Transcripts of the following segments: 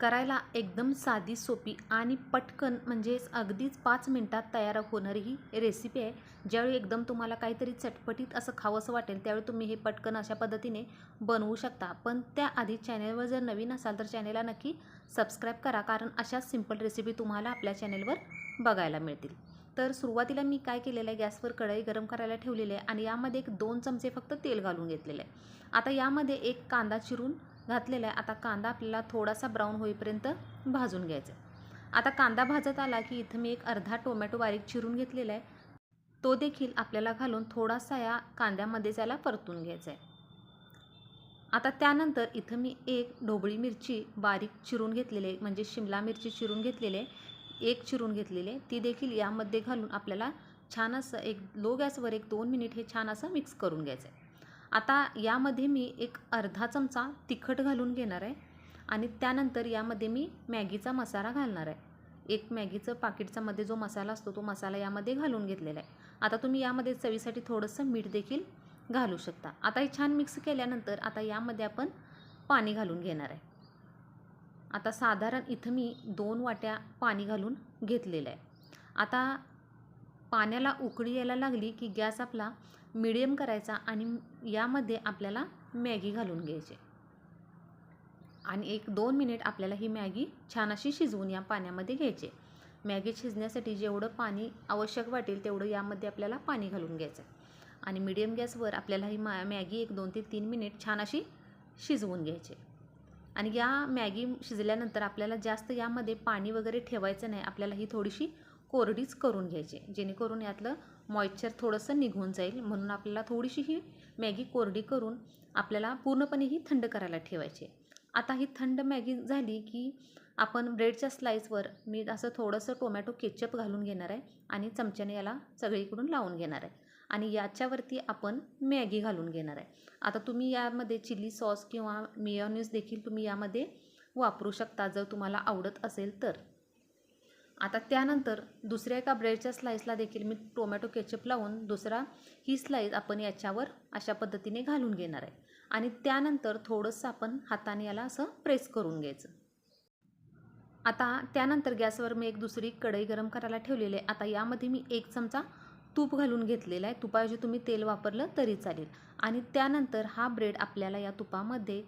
करायला एकदम साधी सोपी आणि पटकन म्हणजेच अगदीच पाच मिनटात तयार होणारी ही रेसिपी आहे. ज्यावेळी एकदम तुम्हाला काहीतरी चटपटीत असं खावंसं वाटेल त्यावेळी तुम्ही हे पटकन अशा पद्धतीने बनवू शकता. पण त्याआधी चॅनेलवर जर नवीन असाल तर चॅनेलला नक्की सबस्क्राईब करा कारण अशा सिंपल रेसिपी तुम्हाला आपल्या चॅनेलवर बघायला मिळतील. तर सुरुवातीला मी काय केलेलं आहे गॅसवर कढई गरम करायला ठेवलेली आहे आणि यामध्ये एक दोन चमचे फक्त तेल घालून घेतलेलं आहे. आता यामध्ये एक कांदा चिरून घातलेला आहे. आता कांदा आपल्याला थोडासा ब्राऊन होईपर्यंत भाजून घ्यायचा आहे. आता कांदा भाजत आला की इथं मी एक अर्धा टोमॅटो बारीक चिरून घेतलेला आहे. तो देखील आपल्याला घालून थोडासा या कांद्यामध्ये त्याला परतून घ्यायचा आहे. आता त्यानंतर इथं मी एक ढोबळी मिरची बारीक चिरून घेतलेली आहे. म्हणजे शिमला मिरची चिरून घेतलेली आहे. एक चिरून घेतलेली आहे. ती देखील यामध्ये घालून आपल्याला छान असं एक लो गॅसवर एक दोन मिनिट हे छान असं मिक्स करून घ्यायचं आहे. आता यामध्ये मी एक अर्धा चमचा तिखट घालून घेणार आहे आणि त्यानंतर यामध्ये मी मॅगीचा मसाला घालणार आहे. एक मॅगीचं पाकिटचामध्ये जो मसाला असतो तो मसाला यामध्ये घालून घेतलेला आहे. आता तुम्ही यामध्ये चवीसाठी थोडंसं मीठ देखील घालू शकता. आता हे छान मिक्स केल्यानंतर आता यामध्ये आपण पाणी घालून घेणार आहे. आता साधारण इथं मी दोन वाट्या पाणी घालून घेतलेलं आहे. आता पाण्याला उकळी यायला लागली की गॅस आपला मिडियम करायचा आणि यामध्ये आपल्याला मॅगी घालून घ्यायची. आणि एक दोन मिनिट आपल्याला ही मॅगी छान अशी शिजवून या पाण्यामध्ये घ्यायची. मॅगी शिजण्यासाठी जेवढं पाणी आवश्यक वाटेल तेवढं यामध्ये आपल्याला पाणी घालून घ्यायचं. आणि मिडियम गॅसवर आपल्याला ही मा मॅगी एक दोन ते तीन मिनिट छान अशी शिजवून घ्यायची. आणि या मॅगी शिजल्यानंतर आपल्याला जास्त यामध्ये पाणी वगैरे ठेवायचं नाही. आपल्याला ही थोडीशी कोरडीच करून घ्यायची. जेणेकरून यातलं मॉइश्चर थोडंसं निघून जाईल. म्हणून आपल्याला थोडीशी ही मॅगी कोरडी करून आपल्याला पूर्णपणे ही थंड करायला ठेवायची. आता ही थंड मॅगी झाली की आपण ब्रेडच्या स्लाईसवर मी असं थोडंसं टोमॅटो केचप घालून घेणार आहे आणि चमच्याने याला सगळीकडून लावून घेणार आहे. आणि याच्यावरती आपण मॅगी घालून घेणार आहे. आता तुम्ही यामध्ये चिली सॉस किंवा मियोनीज देखील तुम्ही यामध्ये वापरू शकता जर तुम्हाला आवडत असेल तर. आता त्यानंतर दुसऱ्या एका ब्रेडच्या स्लाईसला देखील मी टोमॅटो केचप लावून दुसरा ही स्लाईस आपण याच्यावर अशा पद्धतीने घालून घेणार आहे. आणि त्यानंतर थोडंसं आपण हाताने याला असं प्रेस करून घ्यायचं. आता त्यानंतर गॅसवर मी एक दुसरी कढई गरम करायला ठेवलेली आहे. आता यामध्ये मी एक चमचा तूप घालून घेतलेला आहे. तुपाऐवजी तुम्ही तेल वापरलं तरी चालेल. आणि त्यानंतर हा ब्रेड आपल्याला या तुपामध्ये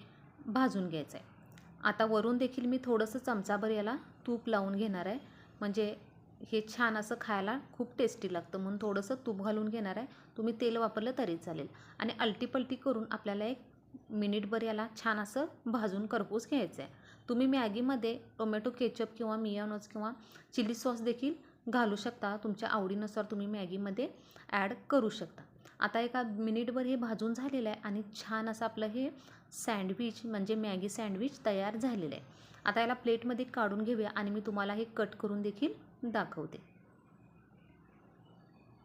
भाजून घ्यायचा आहे. आता वरून देखील मी थोडंसं चमचाभर याला तूप लावून घेणार आहे. म्हणजे हे छान असं खायला खूप टेस्टी लागतं. म्हणून थोडंसं तूप घालून घेणार आहे. तुम्ही तेल वापरलं तरी चालेल. आणि अलटीपलटी करून आपल्याला एक मिनिटभर याला छान असं भाजून करपूस घ्यायचं आहे. तुम्ही मॅगीमध्ये टोमॅटो केचप किंवा मियानोज किंवा चिली सॉस देखील घालू शकता. तुमच्या आवडीनुसार तुम्ही मॅगीमध्ये ॲड करू शकता. आता एका मिनिटभर हे भाजून झालेलं आहे आणि छान असं आपलं हे सँडविच म्हणजे मॅगी सँडविच तयार झालेलं आहे. आता याला प्लेटमध्ये काढून घेऊया आणि मी तुम्हाला हे कट करून देखील दाखवते.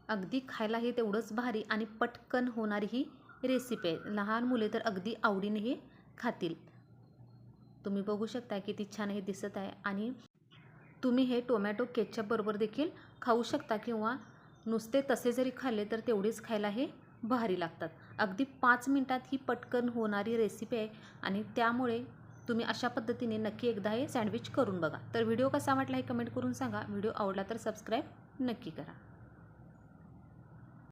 अगदी खायला हे तेवढंच भारी आणि पटकन होणारी ही रेसिपी आहे. लहान मुले तर अगदी आवडीने हे खातील. तुम्ही बघू शकता किती छान हे दिसत आहे आणि तुम्ही हे टोमॅटो केचपबरोबर देखील खाऊ शकता किंवा नुसते तसे जरी खाल्ले तर तेवढेच खायला हे भारी लागतात. अगदी पाच मिनटात ही पटकन होणारी रेसिपी आहे आणि त्यामुळे तुम्ही अशा पद्धतीने नक्की एकदा हे सँडविच करून बघा. तर व्हिडिओ कसा वाटला हे कमेंट करून सांगा. व्हिडिओ आवडला तर सबस्क्राईब नक्की करा.